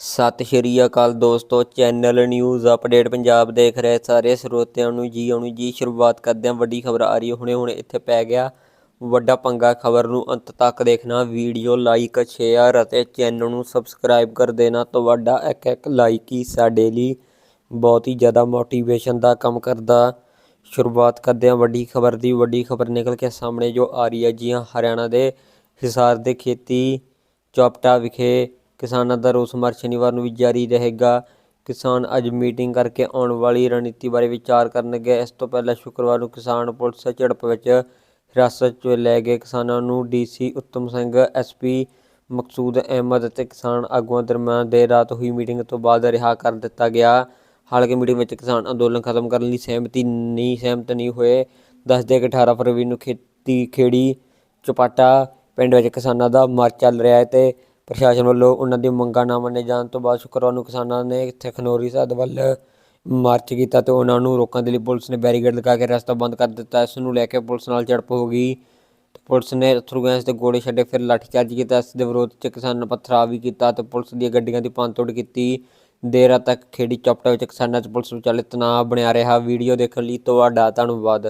ਸਤਿ ਸ਼੍ਰੀ ਅਕਾਲ ਦੋਸਤੋ, channel news update Punjab ਦੇਖ ਰਹੇ ਸਾਰੇ ਸਰੋਤਿਆਂ ਨੂੰ ਜੀ, ਆਉਣੀ ਜੀ, ਸ਼ੁਰੂਆਤ ਕਰਦੇ ਹਾਂ। ਵੱਡੀ ਖਬਰ ਆ ਰਹੀ ਹੈ ਹੁਣੇ ਹੁਣੇ ਇੱਥੇ ਪੈ ਗਿਆ ਵੱਡਾ ਪੰਗਾ ਖਬਰ ਨੂੰ ਅੰਤ ਤੱਕ ਦੇਖਣਾ। ਵੀਡੀਓ ਲਾਈਕ, ਸ਼ੇਅਰ ਅਤੇ ਚੈਨਲ ਨੂੰ ਸਬਸਕ੍ਰਾਈਬ ਕਰ ਦੇਣਾ। ਤੁਹਾਡਾ ਇੱਕ ਇੱਕ ਲਾਈਕ ਹੀ ਸਾਡੇ ਲਈ ਬਹੁਤ ਹੀ ਜ਼ਿਆਦਾ ਮੋਟੀਵੇਸ਼ਨ ਦਾ ਕੰਮ ਕਰਦਾ। ਸ਼ੁਰੂਆਤ ਕਰਦੇ ਹਾਂ ਵੱਡੀ ਖਬਰ ਦੀ। ਵੱਡੀ ਖਬਰ ਨਿਕਲ ਕੇ ਸਾਹਮਣੇ ਜੋ ਆ ਰਹੀ ਹੈ ਜੀ, ਹਾਂ, ਹਰਿਆਣਾ ਦੇ ਹਿਸਾਰ ਦੇ ਖੇਤੀ ਚੌਪਟਾ ਵਿਖੇ ਕਿਸਾਨਾਂ ਦਾ ਰੋਸ ਮਾਰਚ ਸ਼ਨੀਵਾਰ ਨੂੰ ਵੀ ਜਾਰੀ ਰਹੇਗਾ। ਕਿਸਾਨ ਅੱਜ ਮੀਟਿੰਗ ਕਰਕੇ ਆਉਣ ਵਾਲੀ ਰਣਨੀਤੀ ਬਾਰੇ ਵਿਚਾਰ ਕਰਨਗੇ। ਇਸ ਤੋਂ ਪਹਿਲਾਂ ਸ਼ੁੱਕਰਵਾਰ ਨੂੰ ਕਿਸਾਨ ਪੁਲਿਸ ਝੜਪ ਵਿੱਚ ਹਿਰਾਸਤ 'ਚ ਲੈ ਗਏ। ਕਿਸਾਨਾਂ ਨੂੰ ਡੀਸੀ ਉੱਤਮ ਸਿੰਘ ਐਸਪੀ ਮਕਸੂਦ ਅਹਿਮਦ ਅਤੇ ਕਿਸਾਨ ਆਗੂਆਂ ਦਰਮਿਆਨ ਦੇਰ ਰਾਤ ਹੋਈ ਮੀਟਿੰਗ ਤੋਂ ਬਾਅਦ ਰਿਹਾ ਕਰ ਦਿੱਤਾ ਗਿਆ। ਹਾਲਾਂਕਿ ਮੀਟਿੰਗ ਵਿੱਚ ਕਿਸਾਨ ਅੰਦੋਲਨ ਖਤਮ ਕਰਨ ਲਈ ਸਹਿਮਤੀ ਨਹੀਂ, ਸਹਿਮਤ ਨਹੀਂ ਹੋਏ। ਦੱਸਦੇ ਕਿ 18 ਫਰਵਰੀ ਨੂੰ ਖੇਤੀ ਖੇੜੀ ਚਪਾਟਾ ਪਿੰਡ ਵਿੱਚ ਕਿਸਾਨਾਂ ਦਾ ਮਾਰਚ ਚੱਲ ਰਿਹਾ ਹੈ ਤੇ ਪ੍ਰਸ਼ਾਸਨ ਵੱਲੋਂ ਉਹਨਾਂ ਦੀ ਮੰਗਾਂ ਨਾ ਮੰਨੇ ਜਾਣ ਤੋਂ ਬਾਅਦ ਸ਼ੁੱਕਰਵਾਰ ਨੂੰ ਕਿਸਾਨਾਂ ਨੇ ਇੱਥੇ ਖਨੌਰੀ ਸਾਹਿਬ ਵੱਲ ਮਾਰਚ ਕੀਤਾ ਤੇ ਉਹਨਾਂ ਨੂੰ ਰੋਕਣ ਦੇ ਲਈ ਪੁਲਿਸ ਨੇ ਬੈਰੀਕੇਡ ਲਗਾ ਕੇ ਰਸਤਾ ਬੰਦ ਕਰ ਦਿੱਤਾ। ਇਸ ਨੂੰ ਲੈ ਕੇ ਪੁਲਿਸ ਨਾਲ ਝੜਪ ਹੋ ਗਈ। ਤੇ ਪੁਲਿਸ ਨੇ ਅਥਰੂ ਗੈਸ ਦੇ ਗੋਲੇ ਛੱਡੇ ਫਿਰ ਲਾਠੀਚਾਰਜ ਕੀਤਾ। ਇਸ ਦੇ ਵਿਰੋਧ 'ਚ ਕਿਸਾਨਾਂ ਨੇ ਪਥਰਾਵ ਵੀ ਕੀਤਾ ਤੇ ਪੁਲਿਸ ਦੀਆਂ ਗੱਡੀਆਂ ਦੀ ਭੰਨਤੋੜ ਕੀਤੀ। ਦੇਰ ਰਾਤ ਤੱਕ ਖੇੜੀ ਚੌਪਟਾ ਵਿੱਚ ਕਿਸਾਨਾਂ 'ਚ ਪੁਲਿਸ ਵਿਚਾਲੇ ਤਣਾਅ ਬਣਿਆ ਰਿਹਾ। ਵੀਡੀਓ ਦੇਖਣ ਲਈ ਤੁਹਾਡਾ ਧੰਨਵਾਦ।